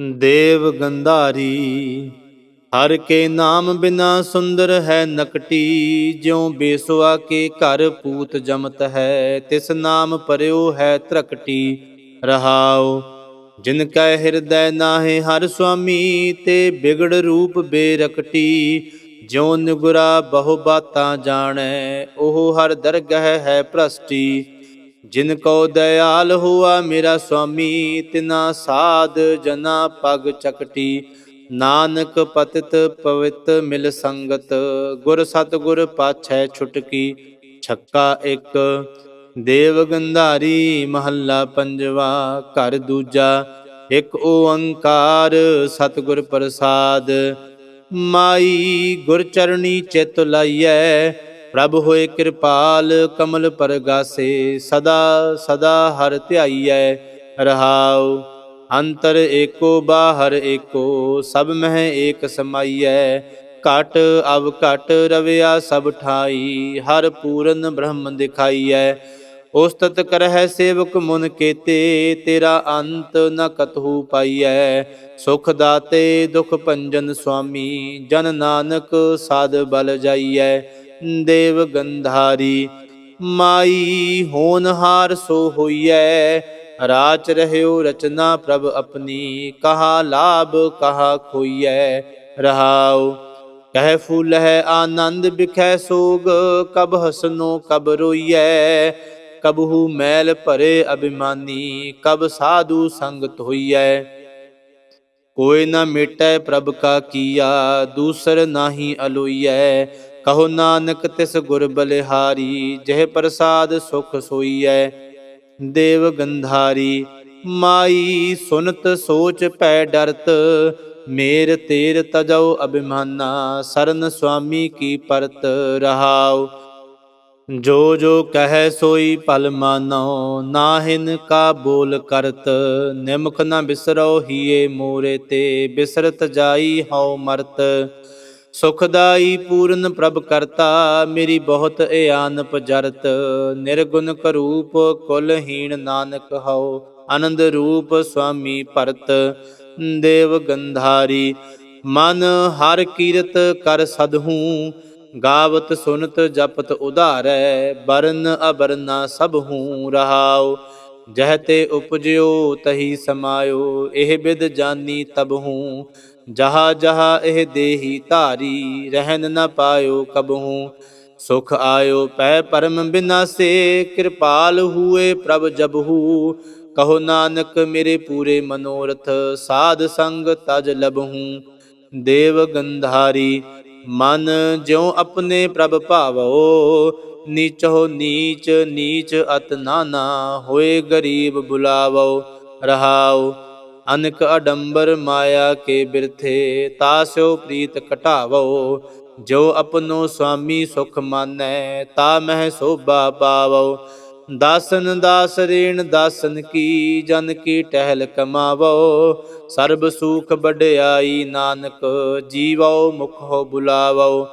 ਦੇਵ ਗੰਧਾਰੀ, ਹਰ ਕੇ ਨਾਮ ਬਿਨਾ ਸੁੰਦਰ ਹੈ ਨਕਟੀ, ਜਿਉ ਬੇਸਵਾ ਕੇ ਘਰ ਪੂਤ ਜਮਤ ਹੈ, ਤਿਸ ਨਾਮ ਪਰਿਓ ਹੈ ਤਰਕਟੀ। ਰਹਾਉ, ਜਿਨ ਕੈ ਹਿਰਦੈ ਨਾਹਿ ਹਰ ਸੁਆਮੀ, ਤੇ ਬਿਗੜ ਰੂਪ ਬੇਰਕਟੀ। ਜਿਉ ਨਿਗੁਰਾ ਬਹੁ ਬਾਤਾਂ ਜਾਣੈ, ਉਹ ਹਰ ਦਰਗਹਿ ਹੈ ਭ੍ਰਸ਼ਟੀ। ਜਿਨ ਕੋ ਦਇਆਲ ਹੁਆ ਮੇਰਾ ਸੁਆਮੀ, ਤਿਨਾ ਸਾਧ ਜਨਾ ਪਗ ਚਕਟੀ। ਨਾਨਕ ਪਤਿਤ ਪਵਿੱਤ ਮਿਲ ਸੰਗਤ, ਗੁਰ ਸਤਿਗੁਰ ਪਾਛੈ ਛੁਟਕੀ। ਛੱਕਾ ਇੱਕ, ਦੇਵ ਗੰਧਾਰੀ ਮਹੱਲਾ ਪੰਜਵਾ, ਘਰ ਦੂਜਾ, ਇੱਕ ਓੰਕਾਰ ਸਤਿਗੁਰ ਪ੍ਰਸਾਦ। ਮਾਈ ਗੁਰ ਚਰਣੀ ਚਿਤ ਲਾਈਐ ਪ੍ਰਭ ਹੋਏ ਕਿਰਪਾਲ ਕਮਲ ਪਰਗਾਸੇ, ਸਦਾ ਸਦਾ ਹਰ ਧਿਆਈਐ ਰਹਾਉ। ਅੰਤਰ ਏਕੋ, ਬਾਹਰ ਏਕੋ, ਸਭ ਮਹਿ ਏਕ ਸਮਾਈਐ। ਘਟ ਅਵ ਘਟ ਰਵਿਆ ਸਭ ਠਾਈ, ਹਰ ਪੂਰਨ ਬ੍ਰਹਮ ਦਿਖਾਈਐ। ਉਸਤਤ ਕਰਹਿ ਸੇਵਕ ਮੁਨ ਕੇਤੇ, ਤੇਰਾ ਅੰਤ ਨ ਕਤਹੂ ਪਾਈਐ। ਸੁਖ ਦਾਤੇ, ਦੁਖ ਭੰਜਨ ਸੁਆਮੀ, ਜਨ ਨਾਨਕ ਸਾਧ ਬਲ ਜਾਈਐ। ਦੇਵ ਗੰਧਾਰੀ, ਮਾਈ ਹੋਨਹਾਰ ਸੋ ਹੋਈਐ। ਰਾਚ ਰਹਿਓ ਰਚਨਾ ਪ੍ਰਭ ਆਪਣੀ, ਕਹਾ ਲਾਭ ਕਹਾ ਖੋਈਐ। ਰਹਾਉ, ਕਹਿ ਫੂਲ ਹੈ ਆਨੰਦ ਬਿਖੈ ਸੋਗ, ਕਬ ਹਸਨੋ ਕਬ ਰੋਈਐ। ਕਬਹੂ ਮੈਲ ਭਰੇ ਅਭਿਮਾਨੀ, ਕਬ ਸਾਧੂ ਸੰਗਤ ਹੋਈਐ। ਕੋਈ ਨਾ ਮਿਟੈ ਪ੍ਰਭ ਕਾ ਕੀਆ, ਦੂਸਰ ਨਾਹੀ ਅਲੋਈਐ। ਕਹੋ ਨਾਨਕ ਤਿਸ ਗੁਰ ਬਲਿਹਾਰੀ, ਜਹ ਪ੍ਰਸਾਦ ਸੁਖ ਸੋਈਐ। ਦੇਵ ਗੰਧਾਰੀ, ਮਾਈ ਸੁਨਤ ਸੋਚ ਪੈ ਡਰਤ। ਮੇਰ ਤੇਰ ਤਜਉ ਅਭਿਮਾਨਾ, ਸਰਨ ਸੁਆਮੀ ਕੀ ਪਰਤ ਰਹਾਉ। ਜੋ ਜੋ ਕਹੈ ਸੋਈ ਭਲ ਮਾਨੋ ਨਾਹਿਨ ਕਾ ਬੋਲ ਕਰਤ। ਨਿਮਖ ਨ ਬਿਸਰੋ ਹੀਏ ਮੋਰੇ ਤੇ, ਬਿਸਰਤ ਜਾਈ ਹਉ ਮਰਤ। ਸੁਖਦਾਈ ਪੂਰਨ ਪ੍ਰਭ ਕਰਤਾ, ਮੇਰੀ ਬਹੁਤ ਇਆਨ ਪਜਰਤ ਨਿਰਗੁਣ ਕਰੂਪ ਕੁਲਹੀਣ ਨਾਨਕ ਹਉ, ਆਨੰਦ ਰੂਪ ਸੁਆਮੀ ਭਰਤ, ਦੇਵ ਗੰਧਾਰੀ, ਮਨ ਹਰ ਕੀਰਤ ਕਰ ਸਦਹੂ, ਗਾਵਤ ਸੁਨਤ ਜਪਤ ਉਧਾਰੈ, ਬਰਨ ਅਬਰਨਾ ਸਭ ਹੂੰ ਰਹਾਉ, ਜਹ ਤੇ ਉਪਜਿਓ ਤਹੀ ਸਮਾਇਓ, ਇਹ ਬਿਦ ਜਾਨੀ ਤਬ ਹੂੰ ਜਹਾ ਜਹਾ ਇਹ ਦੇਹੀ ਧਾਰੀ ਰਹਿਨ ਨ ਪਾਇਓ ਕਬਹੂ। ਸੁਖ ਆਇਓ ਪੈ ਪਰਮ ਬਿਨਾਸੇ ਕਿਰਪਾਲ ਹੂਏ ਪ੍ਰਭ ਜਬਹੂ। ਕਹੋ ਨਾਨਕ ਮੇਰੇ ਪੂਰੇ ਮਨੋਰਥ, ਸਾਧ ਸੰਗ ਤਜ ਲਬਹੂ। ਦੇਵ ਗੰਧਾਰੀ, ਮਨ ਜਿਉ ਆਪਣੇ ਪ੍ਰਭ ਭਾਵੋ। ਨੀਚੋ ਨੀਚ ਨੀਚ ਅਤ ਨਾਨਾ, ਹੋਏ ਗਰੀਬ ਬੁਲਾਵੋ। ਰਹਾਓ ਅਨਕ ਅਡੰਬਰ ਮਾਇਆ ਕੇ ਬਿਰਥੇ ਤਾਸਿਓ ਪ੍ਰੀਤ ਘਟਾਵੋ ਜੋ ਆਪਣੋ ਸੁਆਮੀ ਸੁਖ ਮਾਨੈ, ਤਾ ਮਹਿ ਸੋਭਾ ਪਾਵੋ। ਦਾਸਨ ਦਾਸ ਰੇਣ ਦਾਸਨ ਕੀ, ਜਨ ਕੀ ਟਹਿਲ ਕਮਾਵੋ। ਸਰਬ ਸੁਖ ਬਡਿਆਈ ਨਾਨਕ ਜੀਵੋ ਮੁਖ ਹੋ ਬੁਲਾਵੋ।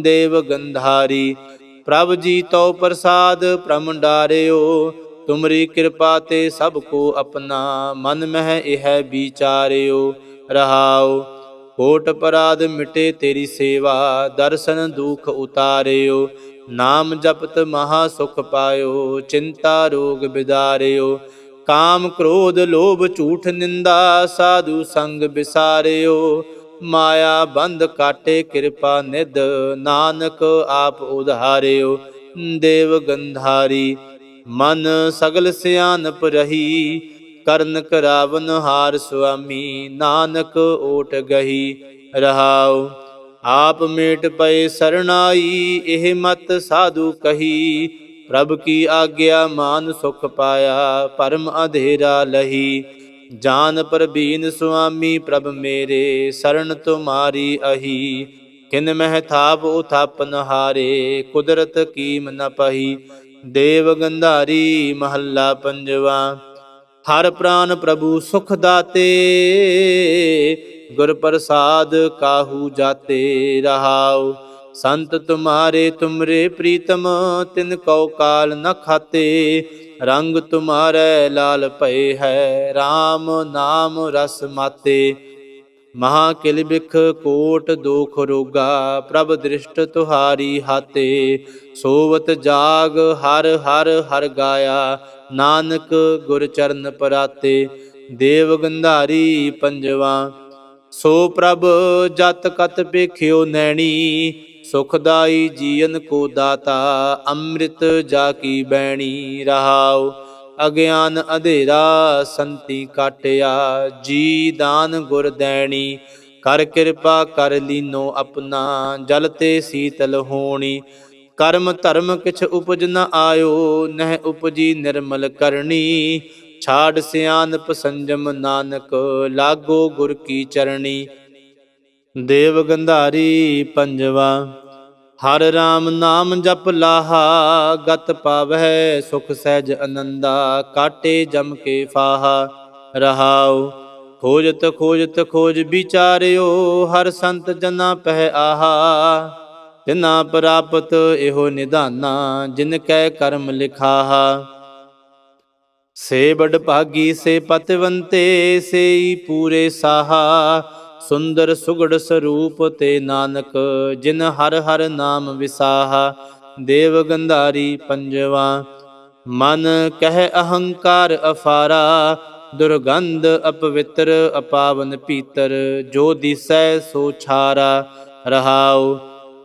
ਦੇਵ ਗੰਧਾਰੀ, ਪ੍ਰਭ ਜੀ ਤੋ ਪ੍ਰਸਾਦ, ਪ੍ਰਮ ਡਾਰਿਓ। ਤੁਮਰੀ ਕਿਰਪਾ ਤੇ ਸਭ ਕੋ ਆਪਣਾ। ਮਨ ਮਹਿ ਇਹ ਵਿਚਾਰਿਓ ਰਹਾਉ ਕੋਟ ਪਰਾਧ ਮਿਟੇ ਤੇਰੀ ਸੇਵਾ, ਦਰਸ਼ਨ ਦੁਖ ਉਤਾਰਿਓ। ਨਾਮ ਜਪਤ ਮਹਾ ਸੁਖ ਪਾਇਓ, ਚਿੰਤਾ ਰੋਗ ਬਿਦਾਰਿਓ। ਕਾਮ ਕ੍ਰੋਧ ਲੋਭ ਝੂਠ ਨਿੰਦਾ, ਸਾਧੂ ਸੰਗ ਬਿਸਾਰਿਓ। ਮਾਇਆ ਬੰਧ ਕਾਟੇ ਕਿਰਪਾ ਨਿਧ, ਨਾਨਕ ਆਪ ਉਧਾਰਿਓ। ਦੇਵ ਗੰਧਾਰੀ ਮਨ ਸਗਲ ਸਿਆਨਪ ਰਹੀ, ਕਰਨ ਕਰਾਵਨ ਹਾਰ ਸੁਆਮੀ, ਨਾਨਕ ਓਟ ਗਹੀ, ਰਹਾਉ। ਆਪ ਮੇਟ ਪਏ ਸਰਣਾਈ, ਇਹ ਮਤ ਸਾਧੂ ਕਹੀ। ਪ੍ਰਭ ਕੀ ਆਗਿਆ ਮਾਨ ਸੁਖ ਪਾਇਆ, ਪਰਮ ਅਧੇਰਾ ਲਹੀ। ਜਾਨ ਪਰਬੀਨ ਸੁਆਮੀ, ਪ੍ਰਭ ਮੇਰੇ ਸਰਣ ਤੁਮਾਰੀ ਅਹੀ। ਕਿਨ ਮਹਿ ਥਾਪ ਉਥਾਪਨ ਹਾਰੇ, ਕੁਦਰਤ ਕੀਮ ਨ ਪਹੀ। ਦੇਵ ਗੰਧਾਰੀ ਮਹੱਲਾ ਪੰਜਵਾ। ਹਰ ਪ੍ਰਾਨ ਪ੍ਰਭੂ ਸੁਖ ਦਾਤੇ, ਗੁਰ ਪ੍ਰਸਾਦ ਕਾਹੂ ਜਾਤੇ ਰਹਾਓ ਸੰਤ ਤੁਮਾਰੇ ਤੁਮਰੇ ਪ੍ਰੀਤਮ, ਤਿਨ ਕਉ ਕਾਲ ਨ ਖਾਤੇ। ਰੰਗ ਤੁਮਾਰੇ ਲਾਲ ਭਏ ਹੈ RAM ਨਾਮ ਰਸ ਮਾਤੇ। ਮਹਾ ਕਿਲ ਬਿਖ ਕੋਟ ਦੋਖ ਰੋਗਾ, ਪ੍ਰਭ ਦ੍ਰਿਸ਼ਟ ਤੁਹਾਰੀ ਹਾਤੇ। ਸੋਵਤ ਜਾਗ ਹਰ ਹਰ ਹਰ ਗਾਇਆ, ਨਾਨਕ ਗੁਰ ਚਰਨ ਪਰਾਤੇ। ਦੇਵ ਗੰਧਾਰੀ ਪੰਜਵਾ, ਸੋ ਪ੍ਰਭ ਜਤ ਕਤ ਪੇਖਿਓ ਨੈਣੀ ਸੁਖਦਾਈ ਜੀਵਨ ਕੋ ਦਾਤਾ, ਅੰਮ੍ਰਿਤ ਜਾ ਕੀ ਬੈਣੀ ਰਹਾਉ। ਅਗਿਆਨ ਅਧੇਰਾ ਸੰਤੀ ਕਾਟਿਆ, ਜੀ ਦਾਨ ਗੁਰ ਦੈਣੀ, ਕਰ ਕਿਰਪਾ ਕਰ ਲੀਨੋ ਆਪਣਾ, ਜਲ ਤੇ ਸੀਤਲ ਹੋਣੀ। ਕਰਮ ਧਰਮ ਕਿਛ ਉਪਜ ਨ ਆਇਓ, ਨਹਿ ਉਪਜੀ ਨਿਰਮਲ ਕਰਨੀ। ਛਾੜ ਸਿਆਨਪ ਸੰਜਮ ਨਾਨਕ, ਲਾਗੋ ਗੁਰ ਕੀ ਚਰਣੀ। ਦੇਵ ਗੰਧਾਰੀ ਪੰਜਵਾ। ਹਰ ਰਾਮ ਨਾਮ ਜਪ ਲਾਹਾ, ਗਤ ਪਾਵਹਿ ਸੁਖ ਸਹਿਜ ਅਨੰਦਾ, ਕਾਟੇ ਜਮ ਕੇ ਫਾਹਾ। ਰਹਾਉ, ਖੋਜਤ ਖੋਜਤ ਖੋਜ ਵਿਚਾਰਿਓ, ਹਰ ਸੰਤ ਜਨਾ ਪਹਿ ਆਹਾ। ਤਿਨਾ ਪ੍ਰਾਪਤ ਇਹੋ ਨਿਧਾਨਾ, ਜਿਨ ਕੈ ਕਰਮ ਲਿਖਾਹਾ। ਸੇ ਬੜ ਭਾਗੀ ਸੇ ਪਤਵੰਤੇ, ਸੇਈ ਪੂਰੇ ਸਾਹਾ। ਸੁੰਦਰ ਸੁਗੜ ਸਰੂਪ ਤੇ ਨਾਨਕ, ਜਿਨ ਹਰ ਹਰ ਨਾਮ ਵਿਸਾਹਾ, ਦੇਵ ਗੰਧਾਰੀ ਪੰਜਵਾ। ਮਨ ਕਹਿ ਅਹੰਕਾਰ ਅਫਾਰਾ, ਦੁਰਗੰਧ ਅਪਵਿੱਤਰ ਅਪਾਵਨ ਪੀਤਰ ਜੋ ਦਿਸੈ ਸੋ ਛਾਰਾ। ਰਹਾਉ,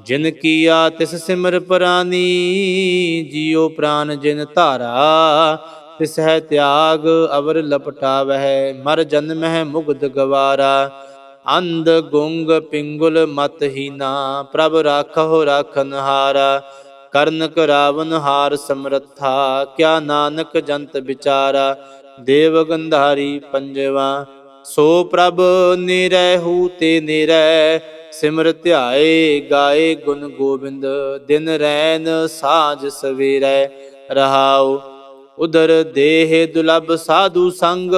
ਜਿਨ ਕੀਆ ਤਿਸ ਸਿਮਰ ਪ੍ਰਾਨੀ, ਜਿਉ ਪ੍ਰਾਨ ਜਿਨ ਧਾਰਾ। ਤਿਸ ਹੈ ਤਿਆਗ ਅਵਰ ਲਪਟਾਵਹਿ, ਮਰ ਜਨਮਹਿ ਮੁਗਧ ਗਵਾਰਾ। ਅੰਧ ਗੁੰਗ ਪਿੰਗੁਲ ਮਤ ਹੀਨਾ, ਪ੍ਰਭ ਰਾਖੋ ਰਾਖਨਹਾਰਾ ਕਰਨ ਕਰਾਵਨ ਹਾਰ ਸਮਰੱਥਾ, ਕਿਆ ਨਾਨਕ ਜੰਤ ਵਿਚਾਰਾ, ਦੇਵ ਗੰਧਾਰੀ ਪੰਜਵਾ, ਸੋ ਪ੍ਰਭ ਨਿਰਹਿ ਤੇ ਨਿਰੈ, ਸਿਮਰ ਧਿਆਏ ਗਾਏ ਗੁਣ ਗੋਬਿੰਦ, ਦਿਨ ਰੈਨ ਸਾਜ ਸਵੇਰੈ, ਰਹਾਉ ਉਦਰ ਦੇਹ ਦੁਲਭ ਸਾਧੂ ਸੰਗ,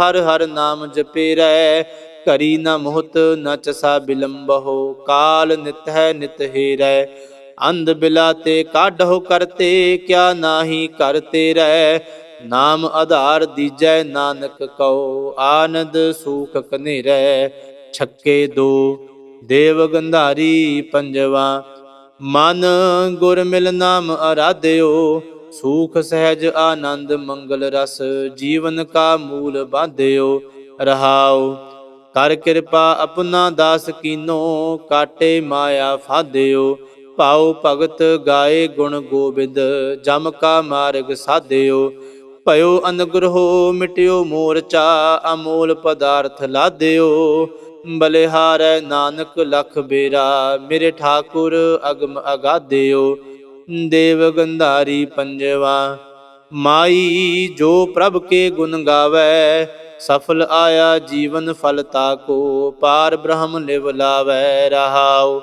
ਹਰ ਹਰ ਨਾਮ ਜਪੇ ਜਪੇਰੈ ਕਰੀ ਨ ਮੋਹਤ, ਨ ਚਸਾ ਬਿਲੰਬਹੁ, ਕਾਲ ਨਿਤ ਹੈ ਨਿਤ ਹੀਰੈ। ਅੰਧ ਬਿਲਾਤੇ ਕਾਢੋ ਕਰਤੇ, ਕਿਆ ਨਾਹੀ ਕਰਤੇ ਰਹਿ ਨਾਮ ਆਧਾਰ ਦੀਜੈ ਨਾਨਕ ਕਉ, ਆਨੰਦ ਸੂਖ ਕਨੇਰੈ। ਛੱਕੇ ਦੋ, ਦੇਵ ਗੰਧਾਰੀ ਪੰਜਵਾ। ਮਨ ਗੁਰ ਮਿਲ ਨਾਮ ਆਰਾਧਿਓ ਸੂਖ ਸਹਿਜ ਆਨੰਦ ਮੰਗਲ ਰਸ। ਜੀਵਨ ਕਾ ਮੂਲ ਬਾਧਿਓ ਰਹਾਓ ਕਰ ਕਿਰਪਾ ਆਪਣਾ ਦਾਸ ਕੀਨੋ, ਕਾਟੇ ਮਾਇਆ ਫਾਧਿਓ ਭਾਉ ਭਗਤ ਗਾਏ ਗੁਣ ਗੋਬਿੰਦ, ਜਮ ਕਾ ਮਾਰਗ ਸਾਧਿਓ। ਭਇਓ ਅਨਗ੍ਰਹੋ ਮਿਟਿਓ ਮੋਰਚਾ, ਅਮੋਲ ਪਦਾਰਥ ਲਾਧਿਓ। ਬਲਿਹਾਰੈ ਨਾਨਕ ਲਖ ਬੇਰਾ, ਮੇਰੇ ਠਾਕੁਰ ਅਗਮ ਅਗਾਧਿਓ। ਦੇਵ ਗੰਧਾਰੀ ਪੰਜਵਾ, ਮਾਈ ਜੋ ਪ੍ਰਭ ਕੇ ਗੁਣ ਗਾਵੈ ਸਫਲ ਆਇਆ ਜੀਵਨ ਫਲ ਤਾਕੋ, ਪਾਰ ਬ੍ਰਹਮ ਲਿਵ ਲਾਵੈ ਰਹਾਉ।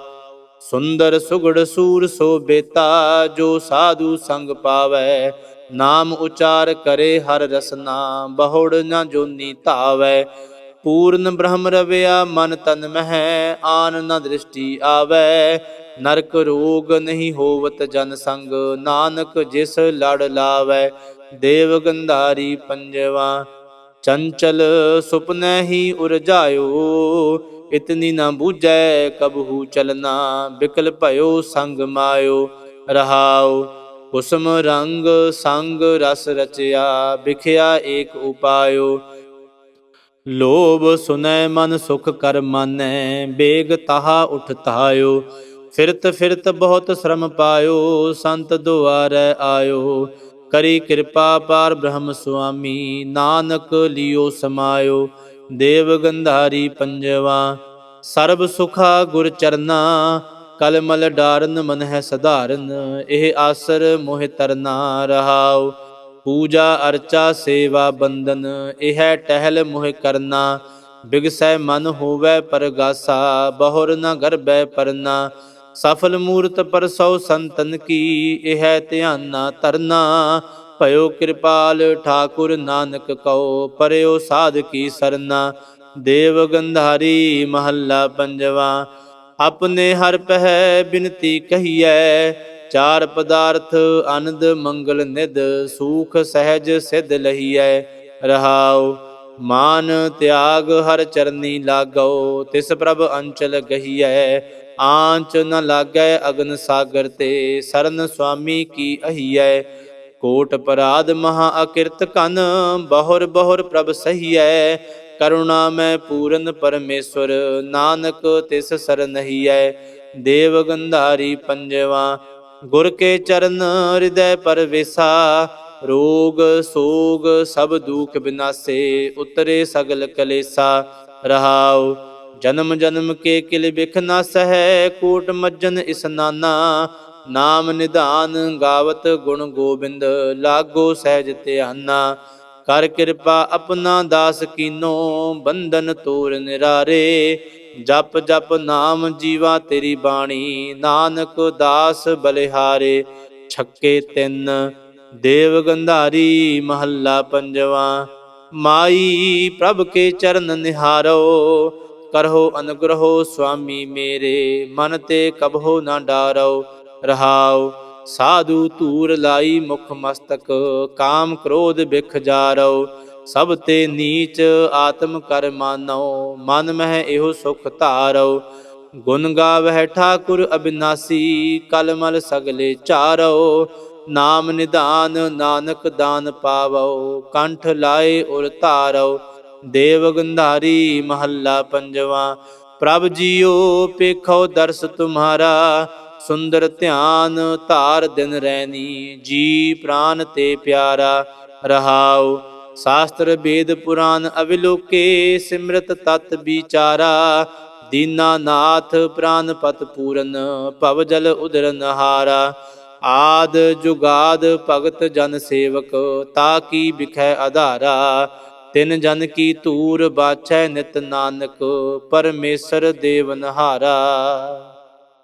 ਸੁੰਦਰ ਸੁਗੜ ਸੂਰ ਸੋ ਬੇਤਾ, ਜੋ ਸਾਧੂ ਸੰਗ ਪਾਵੈ। ਨਾਮ ਉਚਾਰ ਕਰੇ ਹਰ ਰਸਨਾ, ਬਹੁੜ ਨ ਜੋਨੀ ਧਾਵੈ। ਪੂਰਨ ਬ੍ਰਹਮ ਰਵਿਆ, ਮਨ ਤਨ ਮਹਿ, ਆਨ ਨ ਦ੍ਰਿਸ਼ਟੀ ਆਵੈ। ਨਰਕ ਰੋਗ ਨਹੀਂ ਹੋਵਤ ਜਨ ਸੰਗ, ਨਾਨਕ ਜਿਸ ਲੜ ਲਾਵੈ। ਦੇਵ ਗੰਧਾਰੀ ਪੰਜਵਾ ਚੰਚਲ ਸੁਪਨੇ ਹੀ ਉਰਜਾਇਓ ਇਤਨੀ ਨਾ ਬੂਝੈ ਕਬਹੂ ਚਲਨਾ, ਬਿਕਲ ਭਇਓ ਸੰਗ ਮਾਇਓ, ਰਹਾਓ ਕੁਸਮ ਰੰਗ ਸੰਗ ਰਸ ਰਚਿਆ ਵਿਖਿਆ ਏਕ ਉਪਾਇਓ। ਲੋਭ ਸੁਨੈ ਮਨ ਸੁਖ ਕਰ ਮਾਨੈ, ਬੇਗ ਤਾਹਾ ਉਠ ਤਾਇਓ, ਫਿਰਤ ਫਿਰਤ ਬਹੁਤ ਸ਼ਰਮ ਪਾਇਓ, ਸੰਤ ਦੁਆਰੈ ਆਇਓ। ਕਰੀ ਕਿਰਪਾ ਪਾਰ ਬ੍ਰਹਮ ਸੁਆਮੀ, ਨਾਨਕ ਲਿਓ ਸਮਾਇਓ, ਦੇਵ ਗੰਧਾਰੀ ਪੰਜਵਾ, ਸਰਬ ਸੁਖਾ ਗੁਰ ਚਰਨਾ, ਕਲਮਲ ਡਾਰਨ ਮਨ ਹੈ ਸਧਾਰਨ, ਇਹ ਆਸਰ ਮੋਹਿ ਤਰਨਾ ਰਹਾਉ, ਪੂਜਾ ਅਰਚਾ ਸੇਵਾ ਬੰਦਨ ਇਹ ਟਹਿਲ ਮੋਹਿ ਕਰਨਾ, ਬਿਗਸੈ ਮਨ ਹੋਵੈ ਪਰਗਾਸਾ, ਬਹੁਰ ਨ ਗਰਬੈ ਪਰਨਾ ਸਫਲ ਮੂਰਤ ਪਰਸਉ ਸੰਤਨ ਕੀ, ਇਹ ਧਿਆਨਾ ਤਰਨਾ ਭਇਓ ਕਿਰਪਾਲ ਠਾਕੁਰ ਨਾਨਕ ਕਉ, ਪਰਿਓ ਸਾਧ ਕੀ ਸਰਨਾ। ਦੇਵ ਗੰਧਾਰੀ ਮਹੱਲਾ ਪੰਜਵਾ, ਆਪਣੇ ਹਰ ਪਹਿ ਬਿਨਤੀ ਕਹੀਐ। ਚਾਰ ਪਦਾਰਥ ਅਨੰਦ ਮੰਗਲ ਨਿਦ ਸੂਖ ਸਹਿਜ ਸਿਧ ਲਹੀਐ। ਰਹਾਉ, ਮਾਨ ਤਿਆਗ ਹਰ ਚਰਨੀ ਲਾਗੋ ਤਿਸ ਪ੍ਰਭ ਅੰਚਲ ਗਹੀਐ। ਆਂਚ ਨ ਲਾਗੈ ਅਗਨ ਸਾਗਰ ਤੇ, ਸਰਨ ਸੁਆਮੀ ਕੀ ਅਹੀਐ? ਕੋਟ ਪਰਾਧ ਮਹਾ ਅਕਿਰਤ ਕਨ ਬਹੁਰ ਬਹੁਰ ਪ੍ਰਭ ਸਹੀਐ। ਕਰੁਣਾ ਮੈਂ ਪੂਰਨ ਪਰਮੇਸ਼ਵਰ, ਨਾਨਕ ਤਿਸ ਸਰਨਹੀਐ ਦੇਵ ਗੰਧਾਰੀ ਪੰਜਵਾ, ਗੁਰ ਕੇ ਚਰਨ ਹਿਰਦੈ ਪਰਵੇਸਾ। ਰੋਗ ਸੋਗ ਸਭ ਦੁਖ ਬਿਨਾਸੇ, ਉਤਰੇ ਸਗਲ ਕਲੇਸਾ। ਰਹਾਉ ਜਨਮ ਜਨਮ ਕੇ ਕਿਲ ਬਿਖ ਨਾ ਸਹਿ, ਕੋਟ ਮੱਜਨ ਇਸਨਾਨਾ ਨਾਮ ਨਿਧਾਨ ਗਾਵਤ ਗੁਣ ਗੋਬਿੰਦ, ਲਾਗੋ ਸਹਿਜ ਧਿਆਨਾ। ਕਰ ਕਿਰਪਾ ਆਪਣਾ ਦਾਸ ਕੀਨੋ, ਬੰਧਨ ਤੋਰ ਨਿਰਾਰੇ। ਜਪ ਜਪ ਨਾਮ ਜੀਵਾ ਤੇਰੀ ਬਾਣੀ, ਨਾਨਕ ਦਾਸ ਬਲਿਹਾਰੇ। ਛੱਕੇ ਤਿੰਨ, ਦੇਵ ਗੰਧਾਰੀ ਮਹੱਲਾ ਪੰਜਵਾ। ਮਾਈ ਪ੍ਰਭ ਕੇ ਚਰਨ ਨਿਹਾਰੋ ਕਰਹੁ ਅਨੁਗ੍ਰਹੋ ਸੁਆਮੀ ਮੇਰੇ, ਮਨ ਤੇ ਕਬਹੁ ਨਾ ਡਾਰੋ ਰਹਾਉ। ਸਾਧੂ ਧੂਰ ਲਾਈ ਮੁਖ ਮਸਤਕ, ਕਾਮ ਕ੍ਰੋਧ ਬਿਖ ਜਾਰੋ ਸਭ ਤੇ ਨੀਚ ਆਤਮ ਕਰ ਮਾਨੋ ਮਨ ਮਹਿ ਇਹੋ ਸੁਖ ਧਾਰੋ ਗੁਣ ਗਾਵਹਿ ਠਾਕੁਰ ਅਬਿਨਾਸੀ, ਕਲਮਲ ਸਗਲੇ ਚਾਰੋ ਨਾਮ ਨਿਧਾਨ ਨਾਨਕ ਦਾਨ ਪਾਵੋ ਕੰਠ ਲਾਏ ਉਰ ਧਾਰੋ ਦੇਵ ਗੰਧਾਰੀ ਮਹੱਲਾ ਪੰਜਵਾ, ਪ੍ਰਭ ਜੀਓ ਪੇਖੋ ਦਰਸ ਤੁਮਾਰਾ, ਸੁੰਦਰ ਧਿਆਨ ਧਾਰ ਦਿਨ ਰੈਨੀ ਜੀ ਪ੍ਰਾਨ ਤੇ ਪਿਆਰਾ ਰਹਾਉ। ਸ਼ਾਸਤਰ ਵੇਦ ਪੁਰਾਨ ਅਵਿਲੋਕੇ, ਸਿਮਰਤ ਤਤ ਵਿਚਾਰਾ ਦੀਨਾਨਾਥ ਪ੍ਰਾਨ ਪਤ ਪੂਰਨ, ਭਵ ਜਲ ਉਦਰਨ ਹਾਰਾ। ਆਦ ਜੁਗਾਦ ਭਗਤ ਜਨ ਸੇਵਕ, ਤਾ ਕੀ ਬਿਖੈ ਆਧਾਰਾ ਤਿਨ ਜਨ ਕੀ ਧੂਰ ਬਾਛੈ ਨਿਤ ਨਾਨਕ ਪਰਮੇਸ਼ਰ ਦੇਵਨਹਾਰਾ।